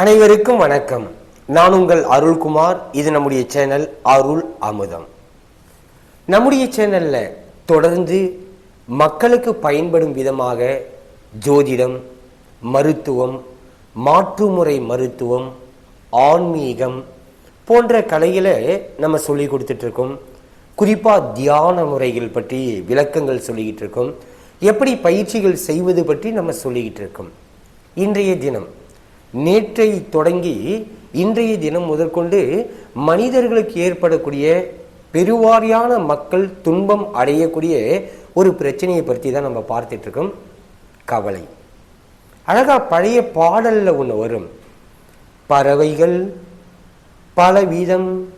அனைவருக்கும் வணக்கம். நான் உங்கள் அருள்குமார். இது நம்முடைய சேனல் அருள் அமுதம். நம்முடைய சேனல்ல தொடர்ந்து மக்களுக்கு பயன்படும் விதமாக ஜோதிடம் மருத்துவம் மாற்றுமுறை மருத்துவம் ஆன்மீகம் போன்ற கலைகளை நம்ம சொல்லி கொடுத்துட்டு இருக்கோம் குறிப்பாக தியான முறைகள் பற்றி விளக்கங்கள் சொல்லிக்கிட்டு இருக்கோம் எப்படி பயிற்சிகள் செய்வது பற்றி நம்ம சொல்லிக்கிட்டு இருக்கோம் இன்றைய தினம் நேற்றை தொடங்கி இன்றைய தினம் முதற்கொண்டு மனிதர்களுக்கு ஏற்படக்கூடிய பெருவாரியான மக்கள் துன்பம் அடையக்கூடிய ஒரு பிரச்சனையை பற்றி தான் நம்ம பார்த்துட்டு இருக்கோம். கவலை. அழகா பழைய பாடல்ல ஒன்று வரும். பறவைகள் பல வீதம்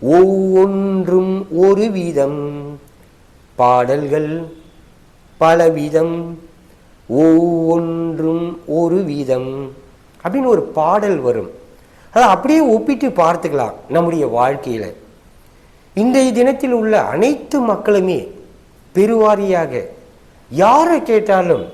ஒவ்வொன்றும் ஒரு வீதம் பாடல்கள் பல வீதம் ஒவ்வொன்றும் ஒரு வீதம் அப்படின்னு ஒரு பாடல் வரும். அதை அப்படியே ஒப்பிட்டு பார்த்துக்கலாம் நம்முடைய வாழ்க்கையில். இன்றைய தினத்தில் உள்ள அனைத்து மக்களுமே பெருவாரியாக யாரை கேட்டாலும்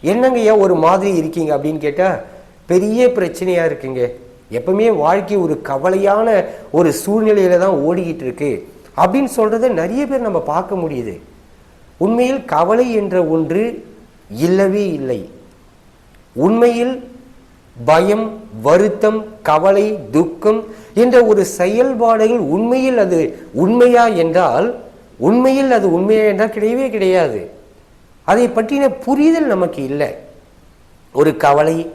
என்னங்க ஏன் ஒரு மாதிரி இருக்கீங்க அப்படின்னு கேட்டால் பெரிய பிரச்சனையாக இருக்குங்க. எப்பவுமே வாழ்க்கை ஒரு கவலையான ஒரு சூழ்நிலையில தான் ஓடிக்கிட்டு இருக்கு. அப்படின்னு சொல்கிறத நிறைய பேர் நம்ம பார்க்க முடியுது. உண்மையில் கவலை என்ற ஒன்று இல்லவே இல்லை. உண்மையில் பயம் வருத்தம் கவலை துக்கம் என்ற ஒரு செயல்பாடுகள் உண்மையில் அது உண்மையா என்றால் உண்மையில் அது உண்மையா என்றால் கிடையவே கிடையாது. அதை பற்றின புரிதல் நமக்கு இல்லை. ஒரு கவலை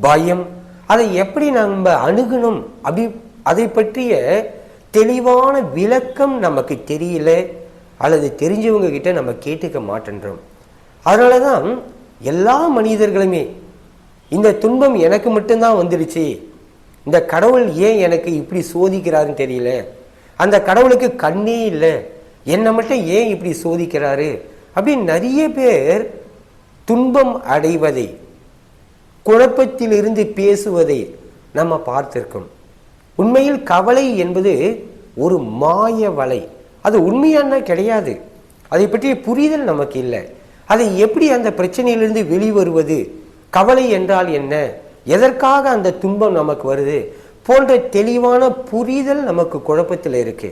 பயம் அதை எப்படி நம்ம அணுகணும்? அப்படி அதை பற்றிய தெளிவான விளக்கம் நமக்கு தெரியல அல்லது தெரிஞ்சவங்க கிட்ட நம்ம கேட்டுக்க மாட்டேன்றோம். அதனால தான் எல்லா மனிதர்களுமே இந்த துன்பம் எனக்கு மட்டும்தான் வந்துடுச்சு. இந்த கடவுள் ஏன் எனக்கு இப்படி சோதிக்கிறாருன்னு தெரியல. அந்த கடவுளுக்கு கண்ணே இல்லை. என்னை மட்டும் ஏன் இப்படி சோதிக்கிறாரு? அப்படின்னு நிறைய பேர் துன்பம் அடைவதை குழப்பத்திலிருந்து பேசுவதை நம்ம பார்த்திருக்கோம். உண்மையில் கவலை என்பது ஒரு மாய வலை. அது உண்மையான கிடையாது. அதை பற்றிய புரிதல் நமக்கு இல்லை. அதை எப்படி அந்த பிரச்சனையிலிருந்து வெளிவருவது? கவலை என்றால் என்ன? எதற்காக அந்த துன்பம் நமக்கு வருது? போன்ற தெளிவான புரிதல் நமக்கு குழப்பத்தில் இருக்கு.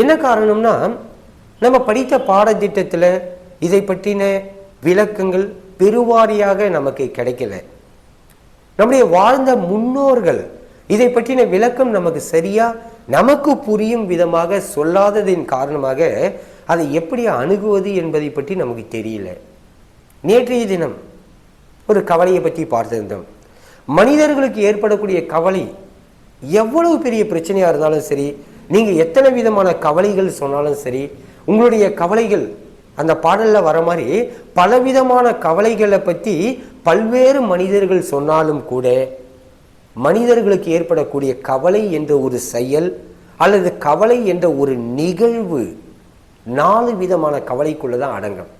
என்ன காரணம்னா நம்ம படித்த பாடத்திட்டத்தில் இதை பற்றின விளக்கங்கள் பெருவாரியாக நமக்கு கிடைக்கல. நம்முடைய வாழ்ந்த முன்னோர்கள் இதை பற்றின விளக்கம் நமக்கு சரியா நமக்கு புரியும் விதமாக சொல்லாததின் காரணமாக அதை எப்படி அணுகுவது என்பதை பற்றி நமக்கு தெரியல. நேற்றைய தினம் ஒரு கவலையை பற்றி பார்த்திருந்தோம். மனிதர்களுக்கு ஏற்படக்கூடிய கவலை எவ்வளவு பெரிய பிரச்சனையா இருந்தாலும் சரி நீங்க எத்தனை விதமான கவலைகள் சொன்னாலும் சரி உங்களுடைய கவலைகள் அந்த பாடல்ல வர மாதிரி பலவிதமான கவலைகளை பற்றி பல்வேறு மனிதர்கள் சொன்னாலும் கூட மனிதர்களுக்கு ஏற்படக்கூடிய கவலை என்ற ஒரு செயல் அல்லது கவலை என்ற ஒரு நிகழ்வு நாலு விதமான கவலைக்குள்ளே தான் அடங்கும்.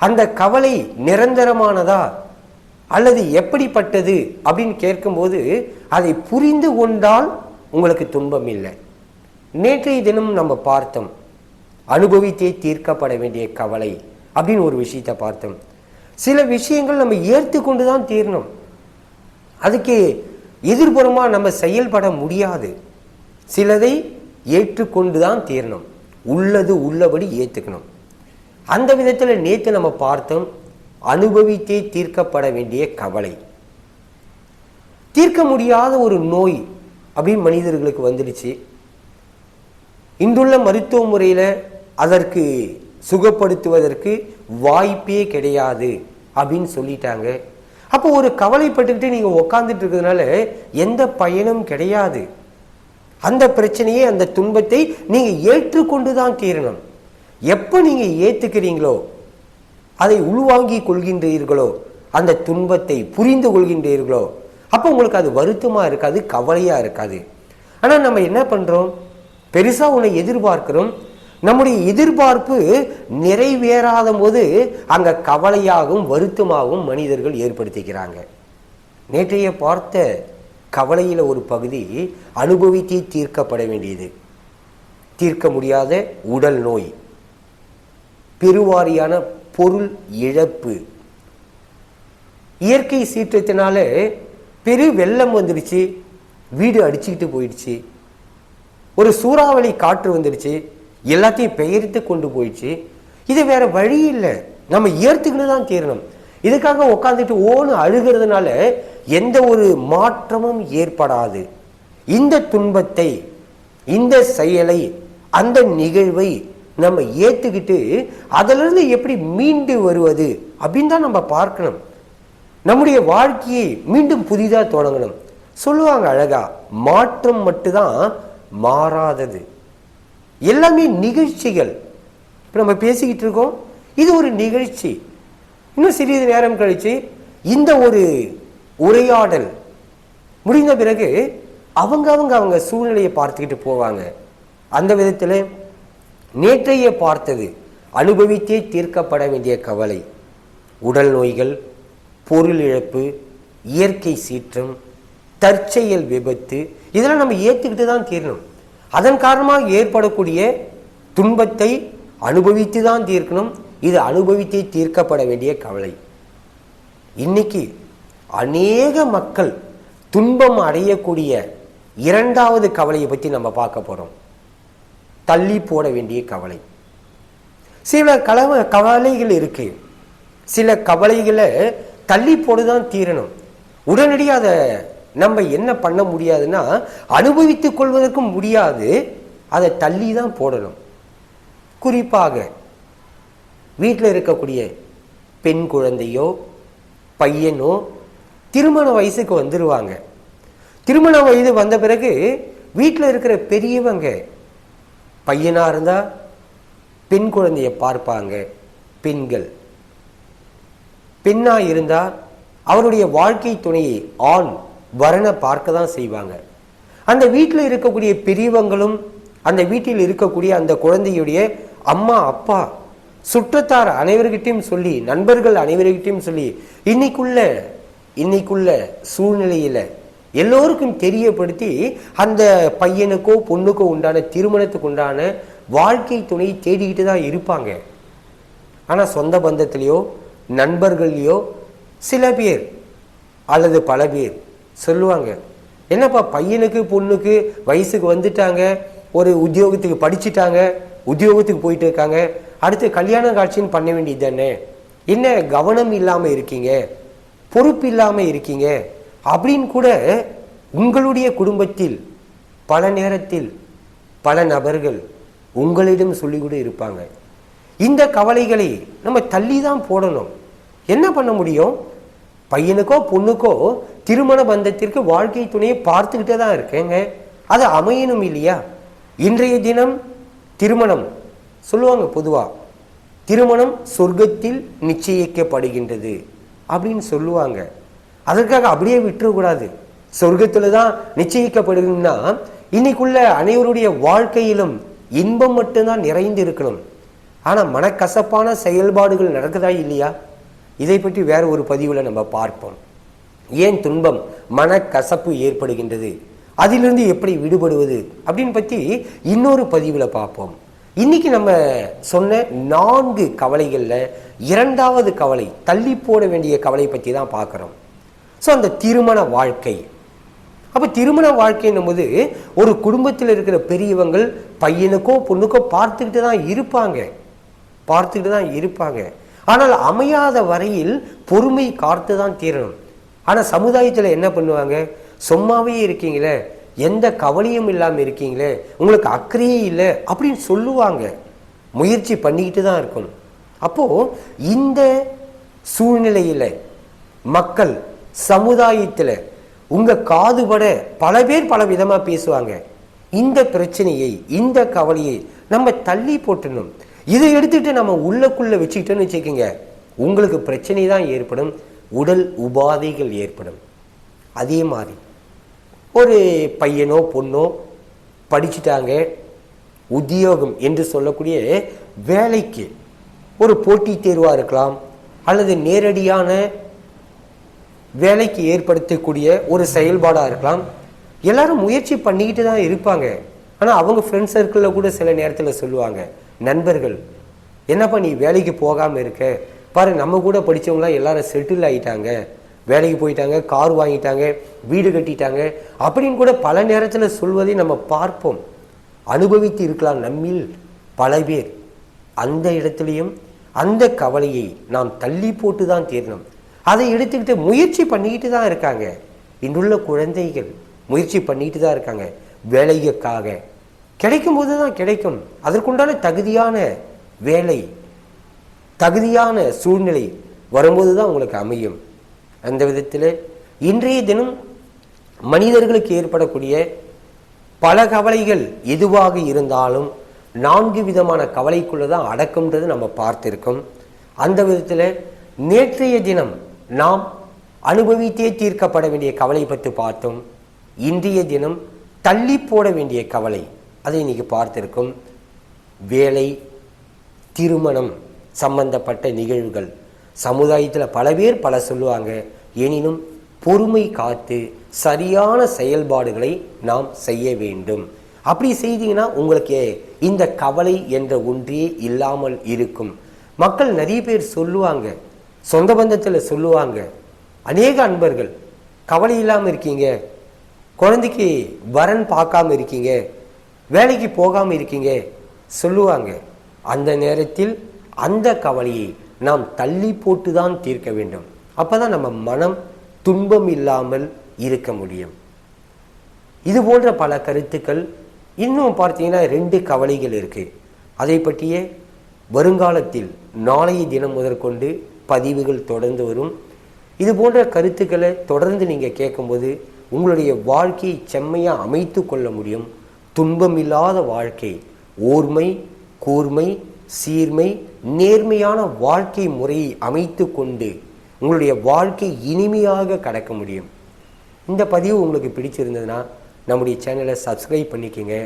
அந்த கவலை நிரந்தரமானதா? அல்லது எப்படிப்பட்டது அப்படின்னு கேட்கும்போது அதை புரிந்து கொண்டால் உங்களுக்கு துன்பம் இல்லை. நேற்றைய தினம் நம்ம பார்த்தோம் அனுபவித்தே தீர்க்கப்பட வேண்டிய கவலை அப்படின்னு ஒரு விஷயத்தை பார்த்தோம். சில விஷயங்கள் நம்ம ஏற்று கொண்டு தான் தீரணும். அதுக்கு எதிர்புறமாக நம்ம செயல்பட முடியாது. சிலதை ஏற்றுக்கொண்டு தான் தீரணும். உள்ளது உள்ளபடி ஏற்றுக்கணும் அந்த விதத்தில் நேற்று நம்ம பார்த்தோம் அனுபவித்தே தீர்க்கப்பட வேண்டிய கவலை. தீர்க்க முடியாத ஒரு நோய் அப்படின்னு மனிதர்களுக்கு வந்துடுச்சு. இன்றுள்ள மருத்துவ முறையில் அதற்கு சுகப்படுத்துவதற்கு வாய்ப்பே கிடையாது அப்படின்னு சொல்லிட்டாங்க. அப்போ ஒரு கவலைப்பட்டுக்கிட்டு நீங்கள் உக்காந்துட்டு இருக்கிறதுனால எந்த பயனும் கிடையாது. அந்த பிரச்சனையை அந்த துன்பத்தை நீங்கள் ஏற்றுக்கொண்டு தான் தீரணும். எப்போ நீங்கள் ஏற்றுக்கிறீங்களோ அதை உள்வாங்கி கொள்கின்றீர்களோ அந்த துன்பத்தை புரிந்து கொள்கின்றீர்களோ அப்போ உங்களுக்கு அது வருத்தமாக இருக்காது கவலையாக இருக்காது. ஆனால் நம்ம என்ன பண்ணுறோம் பெருசாக உன்னை எதிர்பார்க்கிறோம். நம்முடைய எதிர்பார்ப்பு நிறைவேறாத போது அங்கே கவலையாகவும் வருத்தமாகவும் மனிதர்கள் ஏற்படுத்திக்கிறாங்க. நேற்றைய பார்த்த கவலையில் ஒரு பகுதி அனுபவித்தே தீர்க்கப்பட வேண்டியது. தீர்க்க முடியாத உடல் நோய். பெருவாரியான பொருள் இழப்பு. இயற்கை சீற்றத்தினால பெரிய வெள்ளம் வந்துடுச்சு வீடு அடிச்சுக்கிட்டு போயிடுச்சு. ஒரு சூறாவளி காற்று வந்துடுச்சு எல்லாத்தையும் பெயர்த்து கொண்டு போயிடுச்சு. இது வேற வழி இல்லை. நம்ம ஏற்றுக்கிட்டு தான் தீரணும். இதுக்காக உட்காந்துட்டு ஓன்னு அழுகிறதுனால எந்த ஒரு மாற்றமும் ஏற்படாது. இந்த துன்பத்தை இந்த செயலை அந்த நிகழ்வை நம்ம ஏற்றுக்கிட்டு அதிலிருந்து எப்படி மீண்டு வருவது அப்படின்னு தான் நம்ம பார்க்கணும். நம்முடைய வாழ்க்கையை மீண்டும் புதிதாக தொடங்கணும். சொல்லுவாங்க அழகா மாற்றம் மட்டும்தான் மாறாதது. எல்லாமே நிகழ்ச்சிகள். இப்போ நம்ம பேசிக்கிட்டு இருக்கோம் இது ஒரு நிகழ்ச்சி. இன்னும் சிறிது நேரம் கழித்து இந்த ஒரு உரையாடல் முடிந்த பிறகு அவங்க அவங்க அவங்க சூழ்நிலையை பார்த்துக்கிட்டு போவாங்க. அந்த விதத்தில் நேற்றைய பார்த்தது. அனுபவித்தே தீர்க்கப்பட வேண்டிய கவலை. உடல் நோய்கள் பொருள் இழப்பு இயற்கை சீற்றம் தற்செயல் விபத்து இதெல்லாம் நம்ம ஏற்றுக்கிட்டு தான் தீரணும். அதன் காரணமாக ஏற்படக்கூடிய துன்பத்தை அனுபவித்து தான் தீர்க்கணும். இது அனுபவித்தே தீர்க்கப்பட வேண்டிய கவலை. இன்னைக்கு அநேக மக்கள் துன்பம் அடையக்கூடிய இரண்டாவது கவலையை பற்றி நம்ம பார்க்க போகிறோம் தள்ளி போட வேண்டிய கவலை. சில கலவ கவலைகள் இருக்கு. சில கவலைகளை தள்ளி போடுதான் தீரணும். உடனடியாக அதை நம்ம என்ன பண்ண முடியாதுன்னா அனுபவித்துக் கொள்வதற்கும் முடியாது. அதை தள்ளி தான் போடணும். குறிப்பாக வீட்டில் இருக்கக்கூடிய பெண் குழந்தையோ பையனோ திருமண வயசுக்கு வந்துடுவாங்க திருமண வயது வந்த பிறகு வீட்டில் இருக்கிற பெரியவங்க பையனாக இருந்தால் பெண் குழந்தைய பார்ப்பாங்க பெண்கள். பெண்ணாக இருந்தால் அவருடைய வாழ்க்கை துணையை ஆண் வரனை பார்க்க தான் செய்வாங்க. அந்த வீட்டில் இருக்கக்கூடிய பெரியவங்களும் அந்த வீட்டில் இருக்கக்கூடிய அந்த குழந்தையுடைய அம்மா அப்பா சுற்றத்தார் அனைவர்கிட்டையும் சொல்லி நண்பர்கள் அனைவர்கிட்டையும் சொல்லி இன்னைக்குள்ள இன்னைக்குள்ள சூழ்நிலையில் எல்லோருக்கும் தெரியப்படுத்தி அந்த பையனுக்கோ பொண்ணுக்கோ உண்டான திருமணத்துக்கு உண்டான வாழ்க்கை துணை தேடிக்கிட்டு தான் இருப்பாங்க. ஆனால் சொந்த பந்தத்திலேயோ நண்பர்கள்லையோ சில பேர் அல்லது பல பேர் சொல்லுவாங்க என்னப்பா பையனுக்கு பொண்ணுக்கு வயசுக்கு வந்துட்டாங்க ஒரு உத்தியோகத்துக்கு படிச்சுட்டாங்க உத்தியோகத்துக்கு போயிட்டு இருக்காங்க அடுத்து கல்யாண காட்சின்னு பண்ண வேண்டியது தானே? என்ன கவனம் இல்லாமல் இருக்கீங்க? பொறுப்பு இல்லாமல் இருக்கீங்க? அப்படின்னு கூட உங்களுடைய குடும்பத்தில் பல நேரத்தில் பல நபர்கள் உங்களிடம் சொல்லி கூட இருப்பாங்க. இந்த கவலைகளை நம்ம தள்ளி தான் போடணும். என்ன பண்ண முடியும்? பையனுக்கோ பொண்ணுக்கோ திருமண பந்தத்திற்கு வாழ்க்கை துணையை பார்த்துக்கிட்டே தான் இருக்கேங்க. அது அமையணும் இல்லையா? இன்றைய தினம் திருமணம் சொல்லுவாங்க பொதுவாக திருமணம் சொர்க்கத்தில் நிச்சயிக்கப்படுகின்றது அப்படின்னு சொல்லுவாங்க. அதற்காக அப்படியே விட்டுறக்கூடாது. சொர்க்கத்தில் தான் நிச்சயிக்கப்படுதுன்னா இன்னைக்குள்ள அனைவருடைய வாழ்க்கையிலும் இன்பம் மட்டும்தான் நிறைந்து இருக்கணும். ஆனால் மனக்கசப்பான செயல்பாடுகள் நடக்குதா இல்லையா? இதை பற்றி வேற ஒரு பதிவில் நம்ம பார்ப்போம். ஏன் துன்பம் மனக்கசப்பு ஏற்படுகின்றது? அதிலிருந்து எப்படி விடுபடுவது? அப்படின்னு பற்றி இன்னொரு பதிவில் பார்ப்போம். இன்னைக்கு நம்ம சொன்ன நான்கு கவலைகளில் இரண்டாவது கவலை தள்ளி போட வேண்டிய கவலை பற்றி தான் பார்க்குறோம். ஸோ அந்த திருமண வாழ்க்கை. அப்போ திருமண வாழ்க்கைன்னும் போது ஒரு குடும்பத்தில் இருக்கிற பெரியவங்கள் பையனுக்கோ பொண்ணுக்கோ பார்த்துக்கிட்டு தான் இருப்பாங்க. பார்த்துக்கிட்டு தான் இருப்பாங்க. ஆனால் அமையாத வரையில் பொறுமை காத்து தான் தீரணும். ஆனால் சமுதாயத்தில் என்ன பண்ணுவாங்க? சும்மாவே இருக்கீங்களே. எந்த கவலையும் இல்லாமல் இருக்கீங்களே. உங்களுக்கு அக்கறையே இல்லை. அப்படின்னு சொல்லுவாங்க. முயற்சி பண்ணிக்கிட்டு தான் இருக்கணும். அப்போது இந்த சூழ்நிலையில் மக்கள் சமுதாயத்தில் உங்கள் காதுபட பல பேர் பல விதமாக பேசுவாங்க. இந்த பிரச்சனையை இந்த கவலையை நம்ம தள்ளி போட்டணும். இதை எடுத்துகிட்டு நம்ம உள்ளக்குள்ளே வச்சுக்கிட்டோன்னு வச்சுக்கோங்க. உங்களுக்கு பிரச்சனை தான் ஏற்படும். உடல் உபாதைகள் ஏற்படும். அதே மாதிரி ஒரு பையனோ பொண்ணோ படிச்சுட்டாங்க. உத்தியோகம் என்று சொல்லக்கூடிய வேலைக்கு ஒரு போட்டித் தேர்வாக இருக்கலாம். அல்லது நேரடியான வேலைக்கு ஏற்படுத்தக்கூடிய ஒரு செயல்பாடாக இருக்கலாம். எல்லாரும் முயற்சி பண்ணிக்கிட்டு தான் இருப்பாங்க. ஆனால் அவங்க ஃப்ரெண்ட்ஸ் சர்க்கிளில் கூட சில நேரத்தில் சொல்லுவாங்க நண்பர்கள் என்னப்பா நீ வேலைக்கு போகாமல் இருக்க? பாரு நம்ம கூட படித்தவங்களாம் எல்லாரும் செட்டில் ஆகிட்டாங்க வேலைக்கு போயிட்டாங்க கார் வாங்கிட்டாங்க வீடு கட்டிட்டாங்க. அப்படின்னு கூட பல நேரத்தில் சொல்வதை நம்ம பார்ப்போம். அனுபவித்து இருக்கலாம் நம்மில் பல பேர். அந்த இடத்துலையும் அந்த கவலையை நாம் தள்ளி போட்டு தான் தீரணும். அதை எடுத்துக்கிட்டு முயற்சி பண்ணிக்கிட்டு தான் இருக்காங்க. இன்றுள்ள குழந்தைகள் முயற்சி பண்ணிக்கிட்டு தான் இருக்காங்க. வேலைக்காக. கிடைக்கும் போது தான் கிடைக்கும். அதற்குண்டான தகுதியான வேலை தகுதியான சூழ்நிலை வரும்போது தான் உங்களுக்கு அமையும். அந்த விதத்தில் இன்றைய தினம் மனிதர்களுக்கு ஏற்படக்கூடிய பல கவலைகள் எதுவாக இருந்தாலும் நான்கு விதமான கவலைக்குள்ளே தான் அடக்கம்ன்றது நம்ம பார்த்திருக்கோம். அந்த விதத்தில் நேற்றைய தினம் நாம் அனுபவித்தே தீர்க்கப்பட வேண்டிய கவலை பற்றி பார்த்தோம். இன்றைய தினம் தள்ளி போட வேண்டிய கவலை. அதை இன்றைக்கி பார்த்திருக்கும். வேலை திருமணம் சம்பந்தப்பட்ட நிகழ்வுகள். சமுதாயத்தில் பல பேர் பல சொல்லுவாங்க. எனினும் பொறுமை காத்து சரியான செயல்பாடுகளை நாம் செய்ய வேண்டும். அப்படி செய்தீங்கன்னா உங்களுக்கு இந்த கவலை என்ற ஒன்றே இல்லாமல் இருக்கும். மக்கள் நிறைய பேர் சொல்லுவாங்க. சொந்த பந்தத்தில் சொல்லுவாங்க. அநேக அன்பர்கள் கவலை இல்லாமல் இருக்கீங்க. குழந்தைக்கு வரன் பார்க்காம இருக்கீங்க. வேலைக்கு போகாமல் இருக்கீங்க. சொல்லுவாங்க. அந்த நேரத்தில் அந்த கவலையை நாம் தள்ளி போட்டு தான் தீர்க்க வேண்டும். அப்பதான் நம்ம மனம் துன்பம் இல்லாமல் இருக்க முடியும். இது போன்ற பல கருத்துக்கள் இன்னும் பார்த்தீங்கன்னா ரெண்டு கவலைகள் இருக்குது அதை பற்றிய வருங்காலத்தில் நாளைய தினம் முதற்கொண்டு பதிவுகள் தொடர்ந்து வரும். இது போன்ற கருத்துக்களை தொடர்ந்து நீங்கள் கேட்கும்போது உங்களுடைய வாழ்க்கையை செம்மையாக அமைத்து கொள்ள முடியும். துன்பமில்லாத வாழ்க்கை ஓர்மை கூர்மை சீர்மை நேர்மையான வாழ்க்கை முறையை அமைத்து கொண்டு உங்களுடைய வாழ்க்கை இனிமையாக கடக்க முடியும். இந்த பதிவு உங்களுக்கு பிடிச்சிருந்ததுன்னா நம்முடைய சேனலை சப்ஸ்கிரைப் பண்ணிக்கோங்க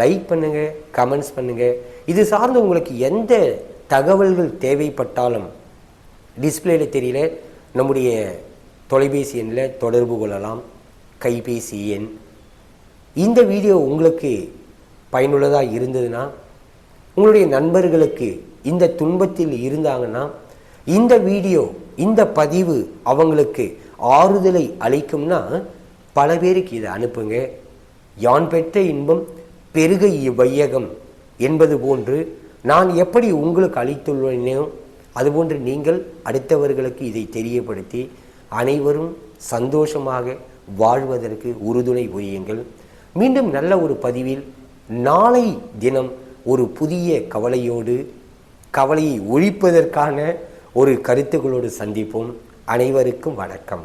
லைக் பண்ணுங்கள் கமெண்ட்ஸ் பண்ணுங்கள் இது சார்ந்து உங்களுக்கு எந்த தகவல்கள் தேவைப்பட்டாலும் டிஸ்பிளேல தெரியல. நம்முடைய தொலைபேசி எண்ணில் தொடர்பு கொள்ளலாம். கைபேசி எண். இந்த வீடியோ உங்களுக்கு பயனுள்ளதாக இருந்ததுன்னா உங்களுடைய நண்பர்களுக்கு இந்த துன்பத்தில் இருந்தாங்கன்னா இந்த வீடியோ இந்த பதிவு அவங்களுக்கு ஆறுதலை அளிக்கும்னா பல பேருக்கு இதை அனுப்புங்க. யான் பெற்ற இன்பம் பெருக இவ்வையகம் என்பது போன்று நான் எப்படி உங்களுக்கு அளித்துள்ளேனோ அதுபோன்று நீங்கள் அடுத்தவர்களுக்கு இதை தெரியப்படுத்தி அனைவரும் சந்தோஷமாக வாழ்வதற்கு உறுதுணை புரியுங்கள். மீண்டும் நல்ல ஒரு பதிவில் நாளை தினம் ஒரு புதிய கவலையோடு கவலையை ஒழிப்பதற்கான ஒரு கருத்துக்களோடு சந்திப்போம். அனைவருக்கும் வணக்கம்.